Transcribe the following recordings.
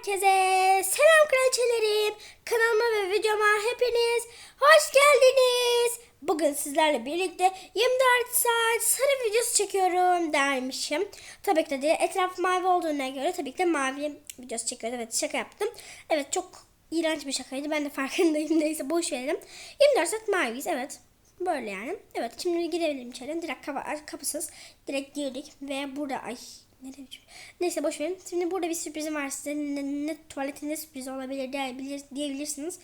Herkese selam kraliçelerim. Kanalıma ve videoma hepiniz hoş geldiniz. Bugün sizlerle birlikte 24 saat sarı videosu çekiyorum dermişim. Tabii ki de etraf mavi olduğuna göre tabii ki de mavi videosu çekiyoruz. Evet şaka yaptım. Evet çok iğrenç bir şakaydı. Ben de farkındayım. Neyse boş verelim. 24 saat maviyiz evet. Böyle yani. Evet şimdi girelim içeri. Direkt kapı, kapısız. Direkt girdik ve burada ay ne demişim? Neyse boş verin. Şimdi burada bir sürprizim var size. Ne, ne tuvaletinde sürpriz olabilir diyebilir, diyebilirsiniz.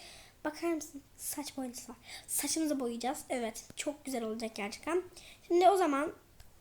Bakar mısın? Saç boyası var. Saçımızı boyayacağız. Evet. Çok güzel olacak gerçekten. Şimdi o zaman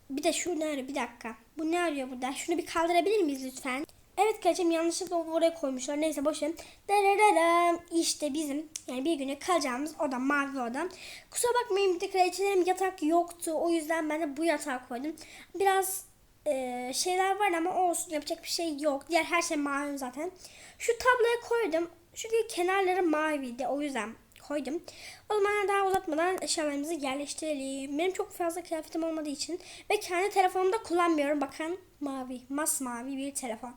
bir de şu ne arıyor? Bir dakika. Bu ne arıyor burada? Şunu bir kaldırabilir miyiz lütfen? Evet kardeşim yanlışlıkla oraya koymuşlar. Neyse boş verin. Darararam. İşte bizim yani bir güne kalacağımız oda mavi oda. Kusura bakmayın bir de yatak yoktu. O yüzden ben de bu yatağı koydum. Biraz e, şeyler var ama olsun yapacak bir şey yok. Diğer her şey mavi zaten. Şu tabloya koydum. Çünkü kenarları maviydi o yüzden koydum. O zaman daha uzatmadan eşyalarımızı yerleştirelim. Benim çok fazla kıyafetim olmadığı için ve kendi telefonumda kullanmıyorum. Bakın mavi, masmavi bir telefon.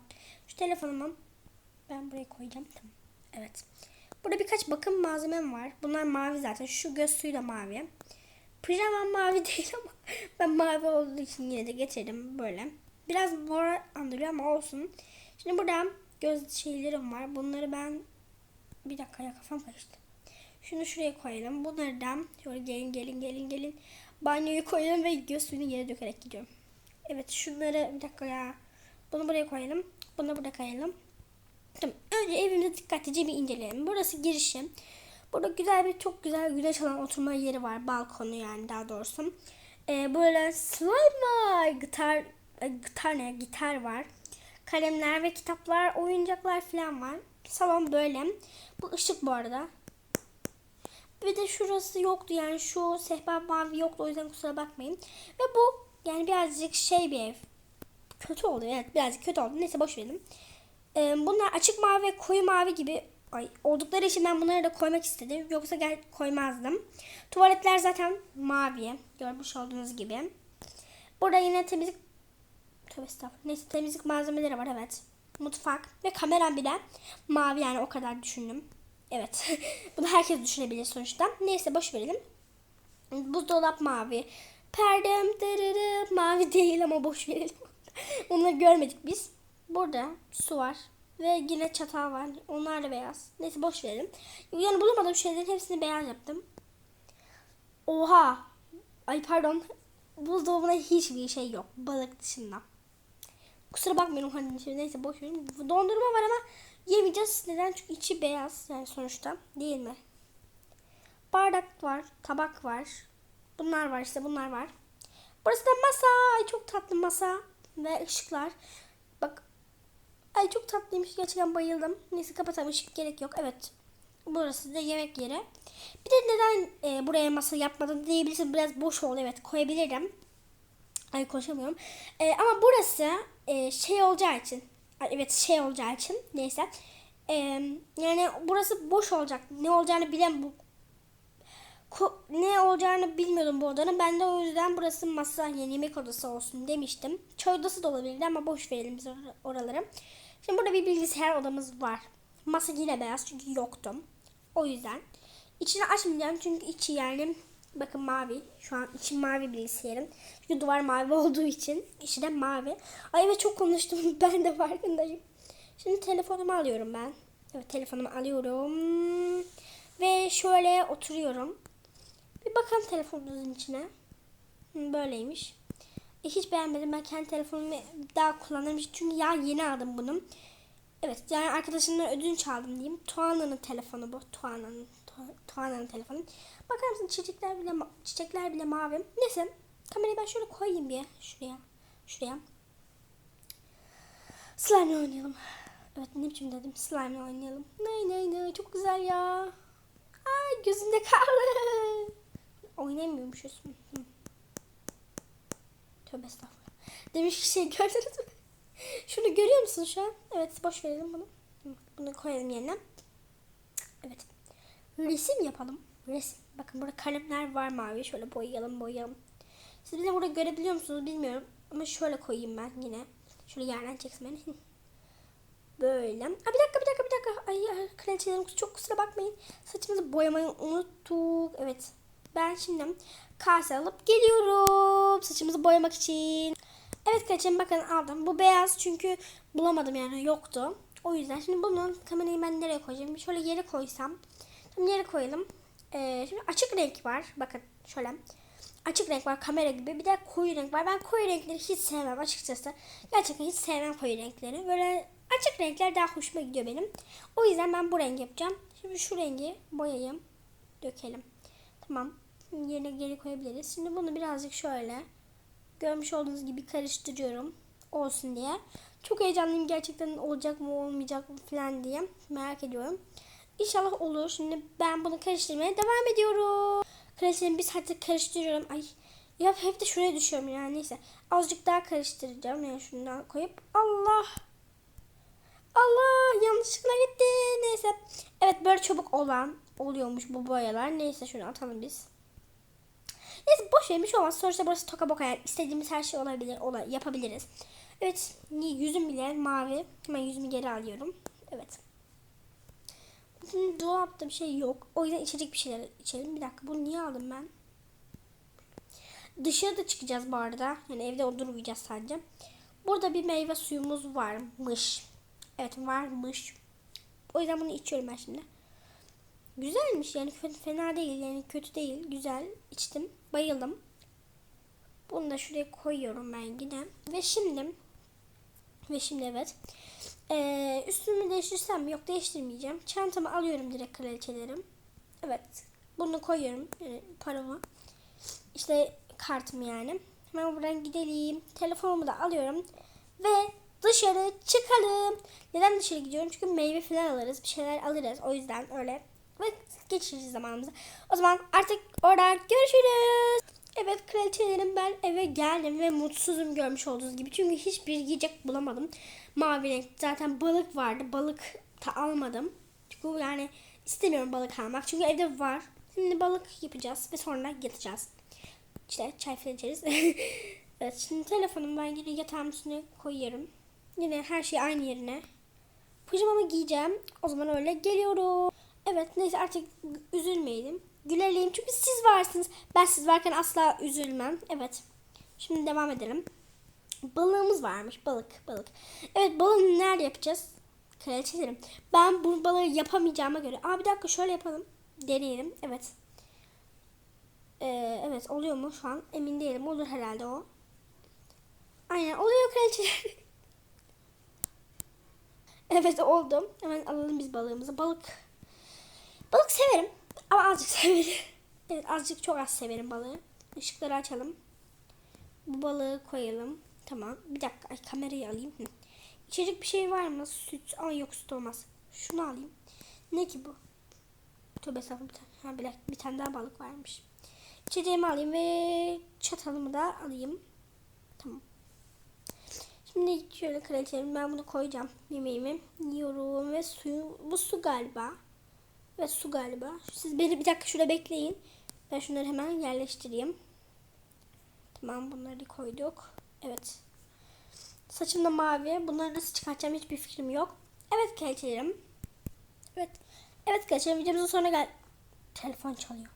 Şu telefonumu ben buraya koyacağım. Tamam. Evet. Burada birkaç bakım malzemem var. Bunlar mavi zaten. Şu göz suyu da mavi. Pijamam mavi değil ama ben mavi olduğu için yine de getirdim böyle. Biraz mor andırıyor ama olsun. Şimdi burada göz şeylerim var. Bunları ben bir dakika ya kafam karıştı. Şunu şuraya koyalım. Bunları da şöyle gelin gelin gelin gelin. Banyoyu koyalım ve göz suyunu yere dökerek gidiyorum. Evet şunları bir dakika ya. Bunu buraya koyalım. Bunu burada koyalım. Tamam. Önce evimizi dikkatlice bir inceleyelim. Burası girişim. Burada güzel bir çok güzel güneş alan oturma yeri var. Balkonu yani daha doğrusu. Ee, böyle slime var. Gitar, e, gitar ne? Gitar var. Kalemler ve kitaplar, oyuncaklar falan var. Salon böyle. Bu ışık bu arada. Bir de şurası yoktu yani şu sehpa mavi yoktu o yüzden kusura bakmayın. Ve bu yani birazcık şey bir ev. Kötü oldu evet birazcık kötü oldu. Neyse boş verelim. Ee, bunlar açık mavi ve koyu mavi gibi ay, oldukları için ben bunları da koymak istedim. Yoksa gel koymazdım. Tuvaletler zaten mavi. Görmüş olduğunuz gibi. Burada yine temizlik Tövbe. Neyse temizlik malzemeleri var evet. Mutfak ve kameram bile mavi yani o kadar düşündüm. Evet. Bunu herkes düşünebilir sonuçta. Neyse boş verelim. Buzdolap mavi. Perdem dırırı, mavi değil ama boş verelim. Onları görmedik biz. Burada su var. Ve yine çatal var. Onlar da beyaz. Neyse boş verelim. Yani bulamadığım şeylerin hepsini beyaz yaptım. Oha. Ay pardon. Buzdolabında hiçbir şey yok. Balık dışında. Kusura bakmayın hani şey neyse boş verin. Dondurma var ama yemeyeceğiz. Neden? Çünkü içi beyaz yani sonuçta. Değil mi? Bardak var. Tabak var. Bunlar var işte bunlar var. Burası da masa. Ay çok tatlı masa. Ve ışıklar. Ay çok tatlıymış. Gerçekten bayıldım. Neyse kapatalım. ışık gerek yok. Evet. Burası da yemek yeri. Bir de neden e, buraya masa yapmadın diyebilirsiniz. Biraz boş oldu. Evet koyabilirim. Ay konuşamıyorum. E, ama burası e, şey olacağı için. Ay, evet şey olacağı için. Neyse. E, yani burası boş olacak. Ne olacağını bilen bu ne olacağını bilmiyordum bu odanın. Ben de o yüzden burası masa yani yemek odası olsun demiştim. Çay odası da olabilirdi ama boş verelim biz or- oraları. Şimdi burada bir bilgisayar odamız var. Masa yine beyaz çünkü yoktu. O yüzden. İçini açmayacağım çünkü içi yani bakın mavi. Şu an içi mavi bilgisayarın. Çünkü duvar mavi olduğu için içi de mavi. Ay evet çok konuştum. Ben de farkındayım. Şimdi telefonumu alıyorum ben. Evet telefonumu alıyorum. Ve şöyle oturuyorum. Bir bakalım telefonumuzun içine. Böyleymiş. Hiç beğenmedim. Ben kendi telefonumu daha kullanırım. Çünkü ya yeni aldım bunu. Evet yani arkadaşımdan ödünç aldım diyeyim. Tuana'nın telefonu bu. Tuana'nın Tu- Tuana'nın telefonu. Bakar mısın çiçekler bile çiçekler bile mavi. Neyse kamerayı ben şöyle koyayım bir şuraya. Şuraya. Slime oynayalım. Evet ne biçim dedim slime oynayalım. Nay nay nay çok güzel ya. Ay gözümde kaldı. Oynayamıyormuşuz. Hı. Tövbe estağfurullah. Demiş ki şey gördünüz mü? Şunu görüyor musun şu an? Evet boş verelim bunu. Bunu koyalım yerine. Evet. Resim yapalım. Resim. Bakın burada kalemler var mavi. Şöyle boyayalım boyayalım. Siz beni burada görebiliyor musunuz bilmiyorum. Ama şöyle koyayım ben yine. Şöyle yerden çeksin beni. Böyle. Aa, bir dakika bir dakika bir dakika. Ay kraliçelerim çok kusura bakmayın. Saçımızı boyamayı unuttuk. Evet. Ben şimdi kase alıp geliyorum. Saçımızı boyamak için. Evet kraliçem bakın aldım. Bu beyaz çünkü bulamadım yani yoktu. O yüzden şimdi bunun kamerayı ben nereye koyacağım? Şöyle yere koysam. Şimdi yere koyalım. Ee, şimdi açık renk var. Bakın şöyle. Açık renk var kamera gibi. Bir de koyu renk var. Ben koyu renkleri hiç sevmem açıkçası. Gerçekten hiç sevmem koyu renkleri. Böyle açık renkler daha hoşuma gidiyor benim. O yüzden ben bu rengi yapacağım. Şimdi şu rengi boyayayım. Dökelim. Tamam. Yerine geri koyabiliriz. Şimdi bunu birazcık şöyle görmüş olduğunuz gibi karıştırıyorum. Olsun diye. Çok heyecanlıyım gerçekten olacak mı olmayacak mı falan diye. Merak ediyorum. İnşallah olur. Şimdi ben bunu karıştırmaya devam ediyorum. Karıştırayım bir saattir karıştırıyorum. Ay ya hep de şuraya düşüyorum yani neyse. Azıcık daha karıştıracağım. Yani şundan koyup Allah. Allah yanlışlıkla gitti. Neyse. Evet böyle çabuk olan oluyormuş bu boyalar. Neyse şunu atalım biz. Neyse boş vermiş olmaz. Sonuçta burası toka boka yani istediğimiz her şey olabilir, ola, yapabiliriz. Evet yüzüm bile mavi. Hemen yüzümü geri alıyorum. Evet. Şimdi dolapta bir şey yok. O yüzden içecek bir şeyler içelim. Bir dakika bunu niye aldım ben? Dışarıda çıkacağız bu arada. Yani evde durmayacağız sadece. Burada bir meyve suyumuz varmış. Evet varmış. O yüzden bunu içiyorum ben şimdi. Güzelmiş yani fena değil yani kötü değil. Güzel içtim. Bayıldım. Bunu da şuraya koyuyorum ben yine. Ve şimdi ve şimdi evet. Ee, üstümü değiştirsem? Yok değiştirmeyeceğim. Çantamı alıyorum direkt kraliçelerim. Evet. Bunu koyuyorum. Yani paramı. İşte kartımı yani. Hemen buradan gidelim. Telefonumu da alıyorum. Ve dışarı çıkalım. Neden dışarı gidiyorum? Çünkü meyve falan alırız. Bir şeyler alırız. O yüzden öyle. Ve geçiririz zamanımızı. O zaman artık orada görüşürüz. Evet kraliçelerim ben eve geldim ve mutsuzum görmüş olduğunuz gibi. Çünkü hiçbir yiyecek bulamadım. Mavi renk zaten balık vardı. Balık da almadım. Çünkü yani istemiyorum balık almak. Çünkü evde var. Şimdi balık yapacağız ve sonra yatacağız. İşte çay falan içeriz. evet şimdi telefonumu ben yine yatağın üstüne koyuyorum. Yine her şey aynı yerine. Pijamamı giyeceğim. O zaman öyle geliyorum. Evet neyse artık üzülmeyelim. Gülelim çünkü siz varsınız. Ben siz varken asla üzülmem. Evet. Şimdi devam edelim. Balığımız varmış. Balık, balık. Evet balığı nerede yapacağız? Kraliçelerim. Ben bu balığı yapamayacağıma göre. Aa bir dakika şöyle yapalım. Deneyelim. Evet. Ee, evet oluyor mu şu an? Emin değilim. Olur herhalde o. Aynen oluyor kraliçeler. evet oldu. Hemen alalım biz balığımızı. Balık. Balık severim. Ama azıcık severim. Evet azıcık çok az severim balığı. Işıkları açalım. Bu balığı koyalım. Tamam. Bir dakika. Ay, kamerayı alayım. Hı. İçecek bir şey var mı? Süt. Ama yok süt olmaz. Şunu alayım. Ne ki bu? Tövbe estağfurullah. Ha, bir, bir tane daha balık varmış. İçeceğimi alayım ve çatalımı da alayım. Tamam. Şimdi şöyle kraliçelim ben bunu koyacağım yemeğimi. Yiyorum ve suyu bu su galiba. Ve su galiba. Siz beni bir dakika şurada bekleyin. Ben şunları hemen yerleştireyim. Tamam bunları koyduk. Evet. Saçım da mavi. Bunları nasıl çıkartacağım hiçbir fikrim yok. Evet kraliçelerim. Evet. Evet kraliçelerim videomuzun sonuna gel. Telefon çalıyor.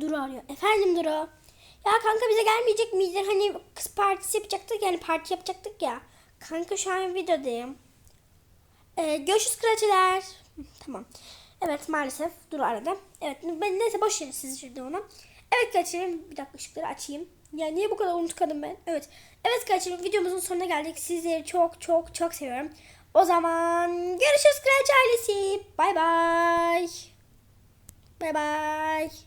Duru arıyor. Efendim Duru. Ya kanka bize gelmeyecek miydin? Hani kız partisi yapacaktık yani parti yapacaktık ya. Kanka şu an videodayım. Ee, görüşürüz kraliçeler. Tamam. Evet maalesef Duru aradı. Evet ben neyse boş verin siz şimdi onu. Evet kaçırım bir dakika ışıkları açayım. Ya niye bu kadar unutkadım ben? Evet. Evet kaçırım videomuzun sonuna geldik. Sizleri çok çok çok seviyorum. O zaman görüşürüz kraliçe ailesi. Bay bay. Bay bay.